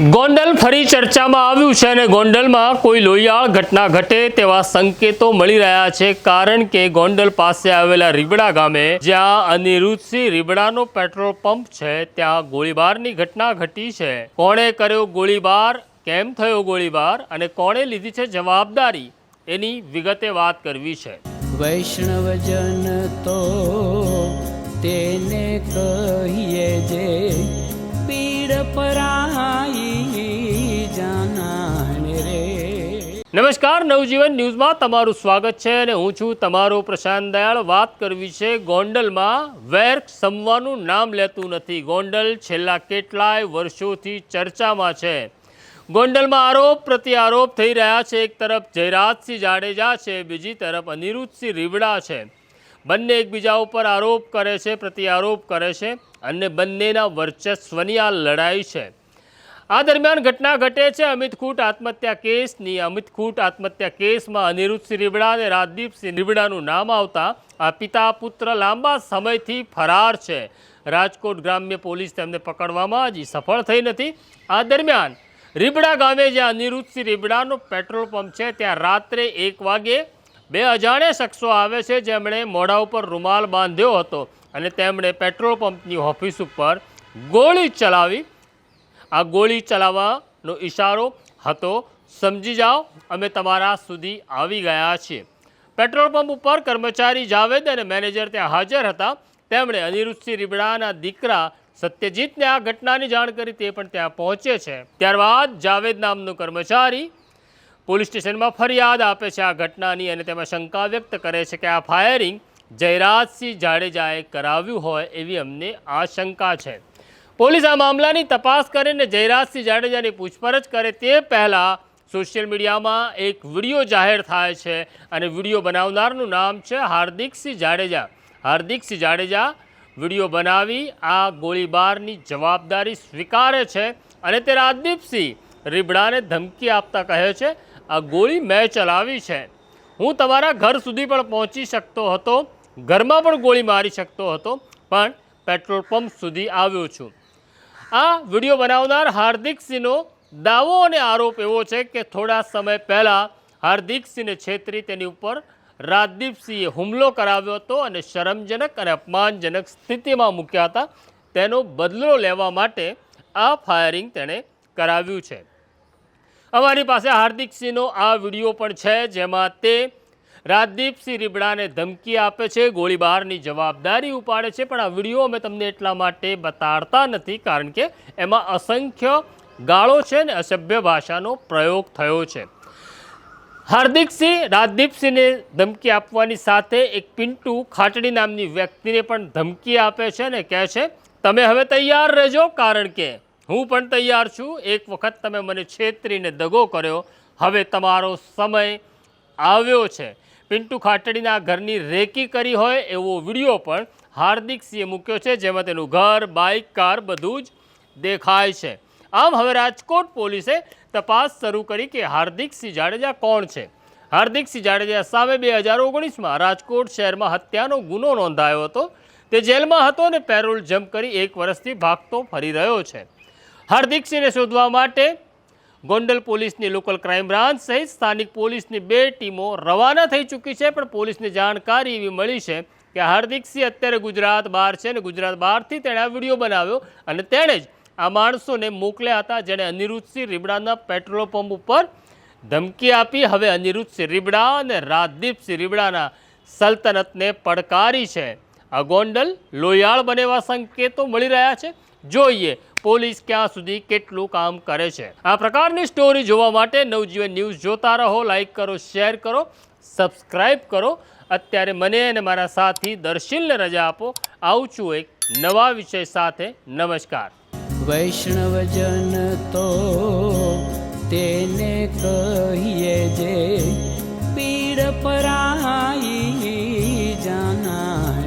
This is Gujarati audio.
ગોંડલ ફરી ચર્ચામાં આવ્યું છે અને ગોંડલમાં કોઈ લોહિયાળ ઘટના ઘટે તેવા સંકેતો મળી રહ્યા છે. કારણ કે ગોંડલ પાસે આવેલા રીબડા ગામે, જ્યાં અનિરુદ્ધસિંહ રીબડાનો પેટ્રોલ પંપ છે, ત્યાં ગોળીબારની ઘટના ઘટી છે. કોણે કર્યો ગોળીબાર? કેમ થયો ગોળીબાર? અને કોણે લીધી છે જવાબદારી? એની વિગતે વાત કરવી છે. વૈષ્ણવજન તો તેને કહીએ નમસ્કાર, નવજીવન ન્યૂઝમાં તમારું સ્વાગત છે અને હું છું તમારો પ્રશાંત દયાળ. વાત કરવી છે ગોંડલમાં. વેર સમવાનું નામ લેતું નથી. ગોંડલ છેલ્લા કેટલાય વર્ષોથી ચર્ચામાં છે. ગોંડલમાં આરોપ પ્રત્યારોપ થઈ રહ્યા છે. એક તરફ જયરાજસિંહ જાડેજા છે, બીજી તરફ અનિરુદ્ધસિંહ રીવડા છે. બંને એકબીજા ઉપર આરોપ કરે છે પ્રત્યારોપ કરે છે અને બંનેના વર્ચસ્વની આ લડાઈ છે. આ દરમિયાન ઘટના ઘટે છે. અમિતખૂટ આત્મહત્યા કેસની અમિતખૂટ આત્મહત્યા કેસમાં અનિરુદ્ધસિંહ રીબડા અને રાજદીપસિંહ રીબડાનું નામ આવતા આ પિતા પુત્ર લાંબા સમયથી ફરાર છે. રાજકોટ ગ્રામ્ય પોલીસ તેમને પકડવામાં હજી સફળ થઈ નથી. આ દરમિયાન રીબડા ગામે જ્યાં અનિરુદ્ધસિંહ રીબડાનો પેટ્રોલ પંપ છે, ત્યાં રાત્રે એક વાગે બે અજાણ્યા શખ્સો આવે છે, જેમણે મોઢા ઉપર રૂમાલ બાંધ્યો હતો અને તેમણે પેટ્રોલ પંપની ઓફિસ ઉપર ગોળી ચલાવી આ ગોળી ચલાવવાનો ઇશારો હતો. સમજી જાઓ, અમે તમારા સુધી આવી ગયા છીએ. પેટ્રોલ પંપ ઉપર કર્મચારી જાવેદ અને મેનેજર ત્યાં હાજર હતા. તેમણે અનિરુદ્ધસિંહ રીબડાના દીકરા સત્યજીતને આ ઘટનાની જાણ કરી તે પણ ત્યાં પહોંચે છે. ત્યારબાદ જાવેદ નામનો કર્મચારી પોલીસ સ્ટેશનમાં ફરિયાદ આપે છે આ ઘટનાની અને તેમાં શંકા વ્યક્ત કરે છે કે આ ફાયરિંગ જયરાજસિંહ જાડેજાએ કરાવ્યું હોય એવી અમને આશંકા છે. પોલીસ આ મામલાની તપાસ કરીને જયરાજસિંહ જાડેજાની પૂછપરછ કરે તે પહેલાં સોશિયલ મીડિયામાં એક વીડિયો જાહેર થાય છે અને વીડિયો બનાવનારનું નામ છે હાર્દિકસિંહ જાડેજા. હાર્દિકસિંહ જાડેજા વીડિયો બનાવી આ ગોળીબારની જવાબદારી સ્વીકારે છે અને તે રાજદીપસિંહ રીબડાને ધમકી આપતા કહે છે, આ ગોળી મેં ચલાવી છે. હું તમારા ઘર સુધી પણ પહોંચી શકતો હતો, ઘરમાં પણ ગોળી મારી શકતો હતો, પણ પેટ્રોલ પંપ સુધી આવ્યો છું. આ વીડિયો બનાવનાર હાર્દિકસિંહનો દાવો અને આરોપ એવો છે કે થોડા સમય પહેલાં હાર્દિકસિંહને છેતરી તેની ઉપર રાજદીપસિંહે હુમલો કરાવ્યો હતો અને શરમજનક અને અપમાનજનક સ્થિતિમાં મૂક્યા હતા. તેનો બદલો લેવા માટે આ ફાયરિંગ તેણે કરાવ્યું છે. અમારી પાસે હાર્દિકસિંહનો આ વીડિયો પણ છે, જેમાં તે રાજદીપસિંહ રીબડાને ધમકી આપે છે, ગોળીબારની જવાબદારી ઉપાડે છે, પણ આ વીડિયો અમે તમને એટલા માટે બતાડતા નથી કારણ કે એમાં અસંખ્ય ગાળો છે ને અસભ્ય ભાષાનો પ્રયોગ થયો છે. હાર્દિકસિંહ રાજદીપસિંહને ધમકી આપવાની સાથે એક પિન્ટુ ખાટડી નામની વ્યક્તિને પણ ધમકી આપે છે ને કહે છે, તમે હવે તૈયાર રહેજો કારણ કે હું પણ તૈયાર છું. એક વખત તમે મને છેતરીને દગો કર્યો. હવે તમારો સમય આવ્યો છે. પિન્ટુ ખાટડીના ઘરની રેકી કરી હોય એવો વીડિયો પણ હાર્દિક સિંહે મૂક્યો છે, જેમાં તેનું ઘર, બાઇક, કાર બધું જ દેખાય છે. આમ હવે રાજકોટ પોલીસે તપાસ શરૂ કરી કે હાર્દિક સિંહ જાડેજા કોણ છે? હાર્દિક સિંહ જાડેજા સામે બે હજાર ઓગણીસમાં રાજકોટ શહેરમાં હત્યાનો ગુનો નોંધાયો હતો. તે જેલમાં હતો અને પેરોલ જમ્પ કરી એક વર્ષથી ભાગતો ફરી રહ્યો છે. હાર્દિકસિંહને શોધવા માટે ગોંડલ પોલીસની લોકલ ક્રાઇમ બ્રાન્ચ સહિત સ્થાનિક પોલીસની બે ટીમો રવાના થઈ ચૂકી છે, પણ પોલીસને જાણકારી એવી મળી છે કે હાર્દિકસિંહ અત્યારે ગુજરાત બહાર છે અને ગુજરાત બહારથી તેણે આ વીડિયો બનાવ્યો અને તેણે જ આ માણસોને મોકલ્યા હતા જેણે અનિરુદ્ધસિંહ રીબડાના પેટ્રોલ પંપ ઉપર ધમકી આપી. હવે અનિરુદ્ધસિંહ રીબડા અને રાજદીપસિંહ રીબડાના સલ્તનતને પડકારી છે. આ ગોંડલ લોહિયાળ બનેવા સંકેતો મળી રહ્યા છે. જોઈએ પોલીસ ક્યાં સુધી કેટલું કામ કરે છે? આ પ્રકારની સ્ટોરી જોવા માટે નવજીવન ન્યૂઝ જોતા રહો લાઇક કરો શેર કરો સબસ્ક્રાઈબ કરો. અત્યારે મને અને મારા સાથી દર્શિલને રજા આપો. આવું છું એક નવા વિષય સાથે. નમસ્કાર. વૈષ્ણવજન તો તેને કહીએ જે પીડ પરાઈ જાના